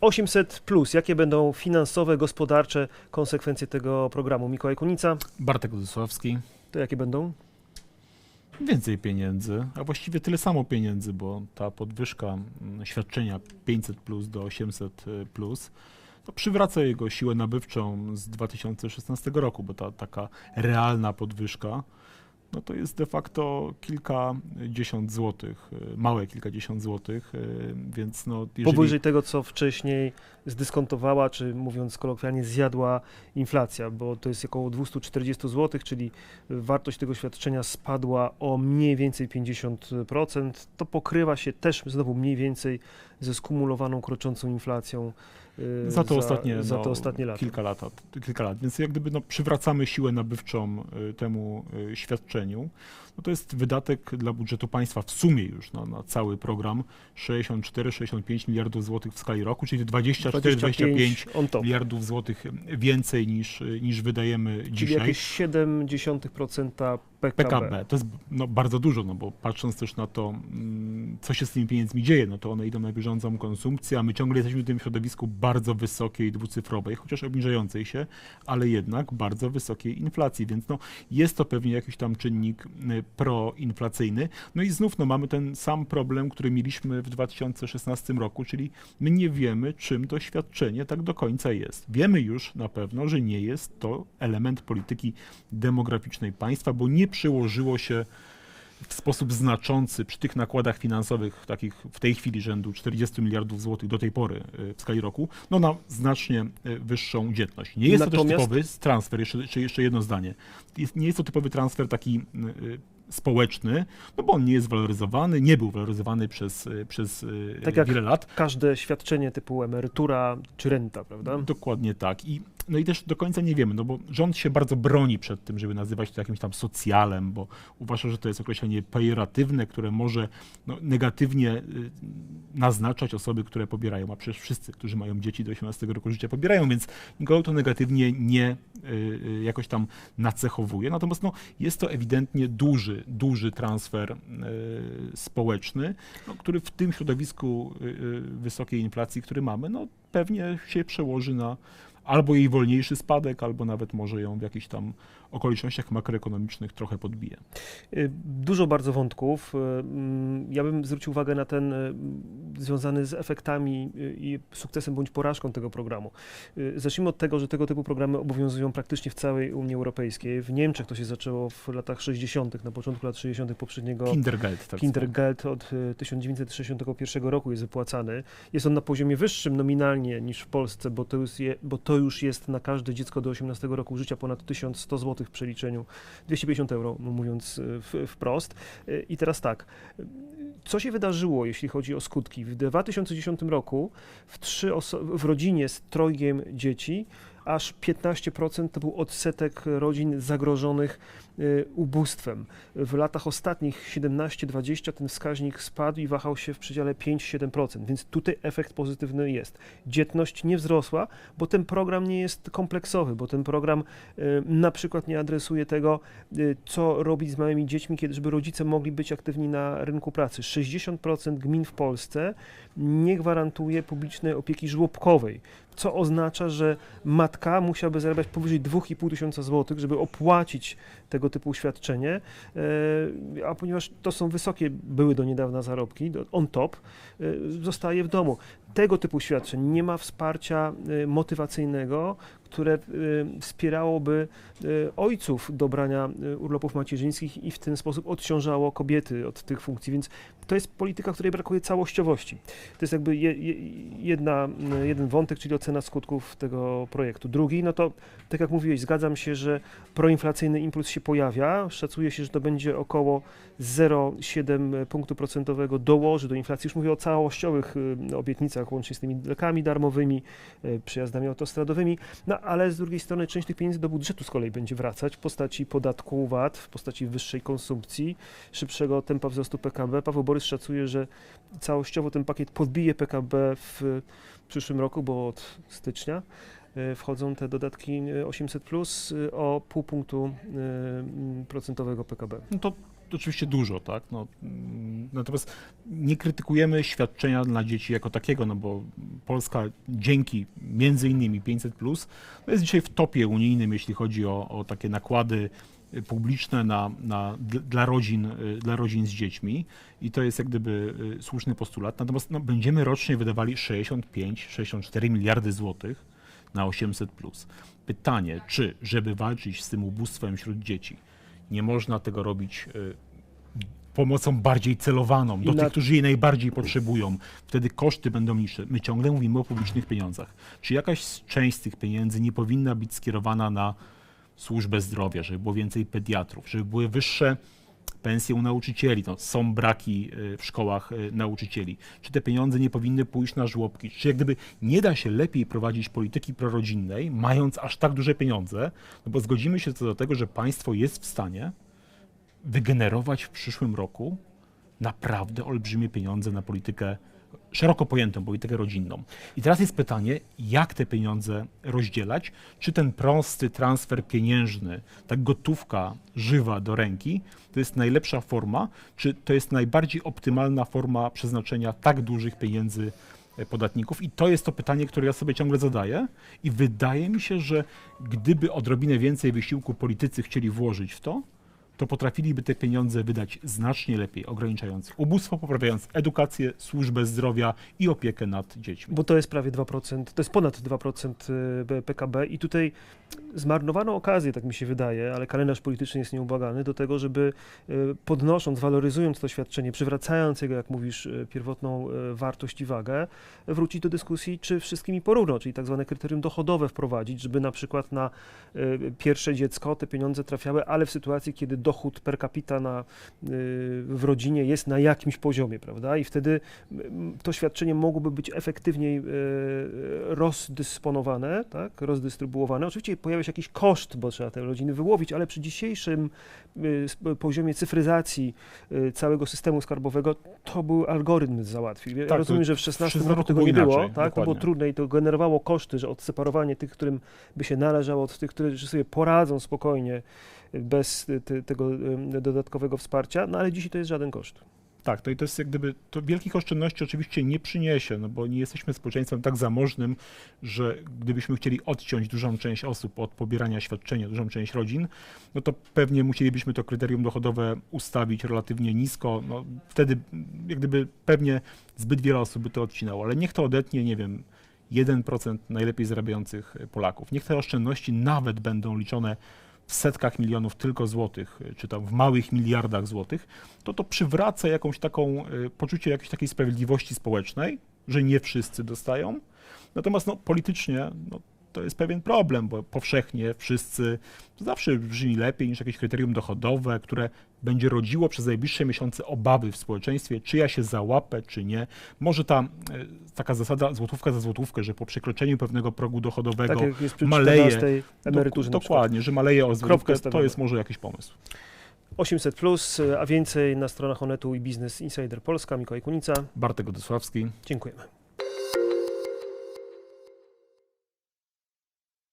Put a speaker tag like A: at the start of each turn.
A: 800 plus, jakie będą finansowe, gospodarcze konsekwencje tego programu? Mikołaj Kunica,
B: Bartek Wodysławski.
A: to jakie będą?
B: Więcej pieniędzy, a właściwie tyle samo pieniędzy, bo ta podwyżka mm, świadczenia 500 plus do 800 plus to przywraca jego siłę nabywczą z 2016 roku, bo ta taka realna podwyżka no to jest de facto kilkadziesiąt złotych, y, małe kilkadziesiąt złotych, y, więc no jeżeli...
A: Powyżej tego, co wcześniej zdyskontowała, czy mówiąc kolokwialnie, zjadła inflacja, bo to jest około 240 zł, czyli wartość tego świadczenia spadła o mniej więcej 50%. To pokrywa się też znowu mniej więcej ze skumulowaną, kroczącą inflacją. y,
B: Za to ostatnie,
A: za
B: no,
A: to ostatnie lata.
B: Kilka lat, kilka lat. Więc jak gdyby no, przywracamy siłę nabywczą temu y, świadczeniu. No to jest wydatek dla budżetu państwa w sumie już na, na cały program 64-65 miliardów złotych w skali roku, czyli 24-25
A: on top.
B: miliardów złotych więcej niż, niż wydajemy
A: Czyli
B: dzisiaj.
A: jakieś 0,7% PKB.
B: PKB. To jest no, bardzo dużo, no bo patrząc też na to, mm, co się z tymi pieniędzmi dzieje, no to one idą na bieżącą konsumpcję, a my ciągle jesteśmy w tym środowisku bardzo wysokiej, dwucyfrowej, chociaż obniżającej się, ale jednak bardzo wysokiej inflacji, więc no, jest to pewnie jakiś tam czynnik y, proinflacyjny. No i znów no, mamy ten sam problem, który mieliśmy w 2016 roku, czyli my nie wiemy, czym to świadczenie tak do końca jest. Wiemy już na pewno, że nie jest to element polityki demograficznej państwa, bo nie przyłożyło się w sposób znaczący przy tych nakładach finansowych, takich w tej chwili rzędu 40 miliardów złotych do tej pory y, w skali roku, no na znacznie y, wyższą dzietność. Nie jest to
A: Natomiast-
B: też typowy transfer, jeszcze, jeszcze, jedno zdanie. Nie jest to typowy transfer taki y, społeczny, no bo on nie jest waloryzowany, nie był waloryzowany przez, y, przez y,
A: Tak jak-
B: wiele lat.
A: Każde świadczenie typu emerytura czy renta, prawda?
B: Dokładnie tak. I, no i też do końca nie wiemy, no bo rząd się bardzo broni przed tym, żeby nazywać to jakimś tam socjalem, bo uważa, że to jest określenie pejoratywne, które może no, negatywnie y, naznaczać osoby, które pobierają, a przecież wszyscy, którzy mają dzieci do 18 roku życia pobierają, więc nikogo to negatywnie nie y, y, jakoś tam nacechowuje. Natomiast no, jest to ewidentnie duży, duży transfer społeczny, no, który w tym środowisku wysokiej inflacji, który mamy, no pewnie się przełoży na albo jej wolniejszy spadek, albo nawet może ją w jakichś tam okolicznościach makroekonomicznych trochę podbije.
A: Y, Dużo bardzo wątków. Y, mm, Ja bym zwrócił uwagę na ten y, związany z efektami i sukcesem bądź porażką tego programu. Zacznijmy od tego, że tego typu programy obowiązują praktycznie w całej Unii Europejskiej. W Niemczech to się zaczęło w latach 60., na początku lat 60. poprzedniego
B: Kindergeld, tak.
A: Kindergeld od y, 1961 roku jest wypłacany. Jest on na poziomie wyższym nominalnie niż w Polsce, bo to, już je, bo to już jest na każde dziecko do 18 roku życia ponad 1100 zł w przeliczeniu, 250 euro mówiąc w, wprost. Y, I teraz tak, co się wydarzyło, jeśli chodzi o skutki? W 2010 roku w, trzy w rodzinie z trojgiem dzieci aż 15% to był odsetek rodzin zagrożonych y, ubóstwem. W latach ostatnich 17-20 ten wskaźnik spadł i wahał się w przedziale 5-7%, więc tutaj efekt pozytywny jest. Dzietność nie wzrosła, bo ten program nie jest kompleksowy, bo ten program y, na przykład nie adresuje tego, y, co robić z małymi dziećmi, kiedy żeby rodzice mogli być aktywni na rynku pracy. 60% gmin w Polsce nie gwarantuje publicznej opieki żłobkowej, co oznacza, że matka musiałaby zarabiać powyżej 2,5 tysiąca złotych, żeby opłacić tego typu świadczenie, e, a ponieważ to są wysokie, były do niedawna zarobki, on top, e, zostaje w domu. Tego typu świadczeń nie ma wsparcia e, motywacyjnego, które e, wspierałoby e, ojców do brania urlopów macierzyńskich i w ten sposób odciążało kobiety od tych funkcji, więc to jest polityka, której brakuje całościowości. To jest jakby je, je, jedna, jeden wątek, czyli ocena skutków tego projektu. Drugi, no to tak jak mówiłeś, zgadzam się, że proinflacyjny impuls się pojawia. Szacuje się, że to będzie około 0,7 punktu procentowego dołoży do inflacji. Już mówię o całościowych y, łącznie z tymi lekami darmowymi, y, przejazdami autostradowymi. No ale z drugiej strony część tych pieniędzy do budżetu z kolei będzie wracać w postaci podatku VAT, w postaci wyższej konsumpcji, szybszego tempa wzrostu PKB. Paweł Borys szacuje, że całościowo ten pakiet podbije PKB w przyszłym roku, bo od stycznia y, wchodzą te dodatki y, 800 plus y, o pół punktu procentowego PKB.
B: No to oczywiście dużo, tak? No, mm, natomiast nie krytykujemy świadczenia dla dzieci jako takiego, no bo Polska dzięki między innymi 500 plus no jest dzisiaj w topie unijnym, jeśli chodzi o, o takie nakłady y, publiczne na, na, dla, rodzin, y, dla rodzin z dziećmi i to jest jak gdyby y, słuszny postulat. Natomiast no, będziemy rocznie wydawali 65-64 miliardy złotych na 800 plus. Pytanie, czy żeby walczyć z tym ubóstwem wśród dzieci, nie można tego robić y, pomocą bardziej celowaną, do
A: na-
B: tych, którzy jej najbardziej potrzebują. Wtedy koszty będą niższe. My ciągle mówimy o publicznych pieniądzach. Czy jakaś część z tych pieniędzy nie powinna być skierowana na służbę zdrowia, żeby było więcej pediatrów, żeby były wyższe pensje u nauczycieli, no, są braki y, w szkołach y, nauczycieli. Czy te pieniądze nie powinny pójść na żłobki? Czy jak gdyby nie da się lepiej prowadzić polityki prorodzinnej, mając aż tak duże pieniądze? No bo zgodzimy się co do tego, że państwo jest w stanie wygenerować w przyszłym roku naprawdę olbrzymie pieniądze na politykę szeroko pojętą politykę rodzinną. I teraz jest pytanie, jak te pieniądze rozdzielać? Czy ten prosty transfer pieniężny, ta gotówka żywa do ręki, to jest najlepsza forma, czy to jest najbardziej optymalna forma przeznaczenia tak dużych pieniędzy e, podatników? I to jest to pytanie, które ja sobie ciągle zadaję. I wydaje mi się, że gdyby odrobinę więcej wysiłku politycy chcieli włożyć w to, to potrafiliby te pieniądze wydać znacznie lepiej, ograniczając ubóstwo, poprawiając edukację, służbę zdrowia i opiekę nad dziećmi.
A: Bo to jest prawie 2%, to jest ponad 2% y, PKB i tutaj zmarnowano okazję, tak mi się wydaje, ale kalendarz polityczny jest nieubłagany do tego, żeby y, podnosząc, waloryzując to świadczenie, przywracając jego, jak mówisz, y, pierwotną wartość i wagę, wrócić do dyskusji, czy wszystkimi porówno, czyli tak zwane kryterium dochodowe wprowadzić, żeby na przykład na pierwsze dziecko te pieniądze trafiały, ale w sytuacji, kiedy dochód per capita na, y, w rodzinie jest na jakimś poziomie, prawda? I wtedy m, to świadczenie mogłoby być efektywniej y, rozdysponowane, tak? rozdystrybuowane. Oczywiście pojawia się jakiś koszt, bo trzeba te rodziny wyłowić, ale przy dzisiejszym y, poziomie cyfryzacji y, całego systemu skarbowego to był algorytm załatwił. Ja
B: Tak,
A: rozumiem, że w 16
B: w
A: roku tego
B: było
A: nie było,
B: inaczej,
A: tak? to było
B: dokładnie.
A: trudne i to generowało koszty, że odseparowanie tych, którym by się należało, od tych, którzy sobie poradzą spokojnie y, bez te, tego dodatkowego wsparcia, no ale dzisiaj to jest żaden koszt.
B: Tak, to, i to jest jak gdyby, to wielkich oszczędności oczywiście nie przyniesie, no bo nie jesteśmy społeczeństwem tak zamożnym, że gdybyśmy chcieli odciąć dużą część osób od pobierania świadczenia, dużą część rodzin, no to pewnie musielibyśmy to kryterium dochodowe ustawić relatywnie nisko, no wtedy jak gdyby pewnie zbyt wiele osób by to odcinało, ale niech to odetnie, nie wiem, 1% najlepiej zarabiających Polaków. Niech te oszczędności nawet będą liczone w setkach milionów tylko złotych, czy tam w małych miliardach złotych, to to przywraca jakąś taką, y, poczucie jakiejś takiej sprawiedliwości społecznej, że nie wszyscy dostają. Natomiast no, politycznie no, to jest pewien problem, bo powszechnie wszyscy to zawsze brzmi lepiej niż jakieś kryterium dochodowe, które będzie rodziło przez najbliższe miesiące obawy w społeczeństwie, czy ja się załapę, czy nie. Może ta y, taka zasada złotówka za złotówkę, że po przekroczeniu pewnego progu dochodowego
A: Tak
B: maleje
A: 14 emeryturze
B: Dok-
A: na przykład.
B: Dokładnie, że maleje o złotówkę, to jest może jakiś pomysł.
A: 800 plus, a więcej na stronach Onetu i Business Insider Polska. Mikołaj Kunica.
B: Bartek Godysławski.
A: Dziękujemy.